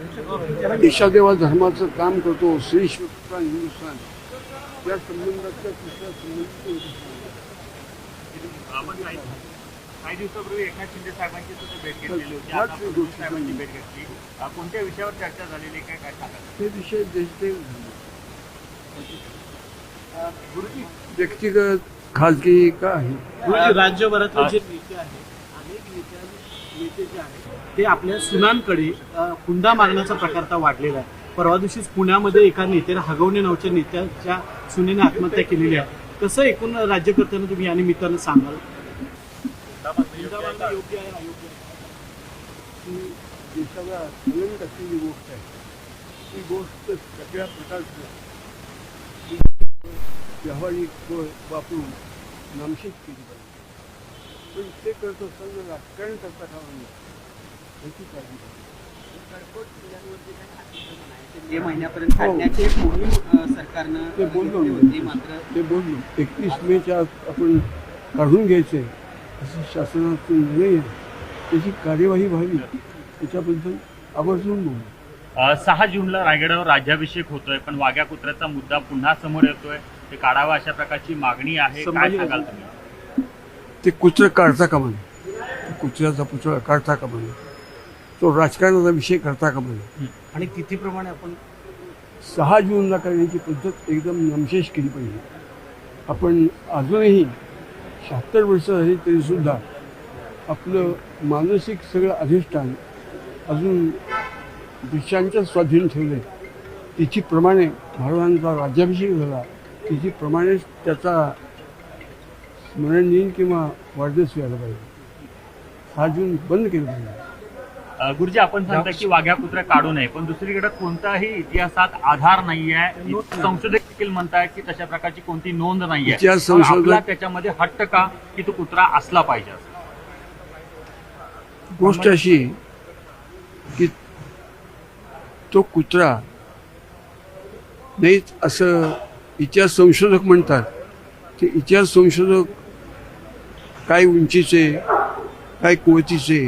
देशादेवा धर्माचं काम करतो श्री शिवपुराण हिंदुस्थान. या संबंधातल्या तिसऱ्या संबंधित काही दिवसापूर्वी एकनाथ शिंदे साहेबांची सुद्धा भेट घेतलेली होती. फार आता काही फडणवीस गोष्टी साहेबांची सांगितल्या. भेट घेतली. अ, कोणत्या विषयावर चर्चा झालेली काय काय सांगा ते विषय देशदेव गुरुजी. व्यक्तिगत खाजगी का आहे? आहेत अनेक नेत्या नेते जे आहेत ते आपल्या सुनांकडे हुंडा मागण्याचा प्रकार आता वाढलेला आहे. परवा दिवशीच पुण्यामध्ये एका नेत्याने हगवणे नावच्या नेत्याच्या सुनेने आत्महत्या केलेली आहे. कसं एकूण राज्यकर्त्यांना तुम्ही या निमित्तानं सांगाल? योग्य आहे अयोग्य आहे? ही देशाला आनंद असलेली गोष्ट आहे ही गोष्ट सगळ्या प्रकारचं व्यावहारिक वापरून नामशेष केली पाहिजे. पण ते करत असताना राजकारण करता कामा नये याची काळजी. मे महिन्यापर्यंत काढण्याची एक मोहीम अ, सरकारनं ते बोललो घेतली होती मात्र ते बोललो. एकतीस मेच्या आत आपण काढून घ्यायचे. असं शासनाचा निर्णय आहे त्याची कार्यवाही व्हावी. त्याच्याबद्दल आवर्जून बोलू अ, सहा जूनला रायगडावर राज्याभिषेक होतोय पण वाघ्या कुत्र्याचा मुद्दा पुन्हा समोर येतोय. ते काढावा अशा प्रकारची मागणी आहे. काय संभाजी सांगाल तुम्ही? ते कुत्र काढता कामा नये ते कुत्र्याचा पुतळा काढता कामा नये तो राजकारणाचा विषय करता कामा नये आणि तिथीप्रमाणे आपण सहा जूनला करण्याची पद्धत एकदम नामशेष केली पाहिजे. आपण अजूनही शहात्तर वर्ष झाली तरीसुद्धा आपलं मानसिक सगळं अधिष्ठान अजून ब्रिटिशांच्या स्वाधीन ठेवले तिथीप्रमाणे महाराजांचा राज्याभिषेक झाला. तिथीप्रमाणेच त्याचा स्मरण दिन किंवा वाढदिवस व्हायला पाहिजे. सहा जून बंद केलं पाहिजे. अ, गुरुजी आपण सांगता की वाघ्या कुत्र्या काढू नये पण दुसरीकडे कोणताही इतिहासात आधार नाहीये संशोधक देखील म्हणतायत की तशा प्रकारची कोणती नोंद नाहीये. इतिहास संशोधक- आपला त्याच्यामध्ये हट्ट का की तो कुत्रा असला पाहिजे? असं? गोष्ट अशी की तो कुत्रा नाही असं इतिहास संशोधक म्हणतात. ते इतिहास संशोधक काय उंचीचे काय कुवतीचे.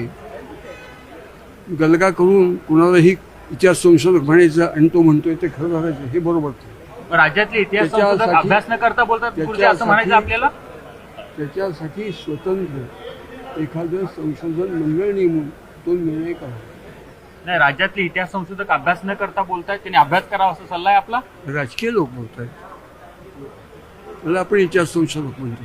गलगा करून कुणालाही इतिहास संशोधक म्हणायचं आणि तो म्हणतोय ते खरं झालं हे बरोबर राज्यातले इतिहास संशोधक अभ्यास न करता बोलतात गुरुजी असं म्हणायचं त्याच्यासाठी- आपल्याला? त्याच्यासाठी स्वतंत्र एखादं संशोधन मंडळ नेमून तो निर्णय करावा नाही राज्यातले इतिहास संशोधक अभ्यास न करता बोलतायत त्यांनी अभ्यास करावा असा सल्ला आहे आपला? राजकीय लोक बोलत आहेत मला आपण इतिहास संशोधक म्हणतो.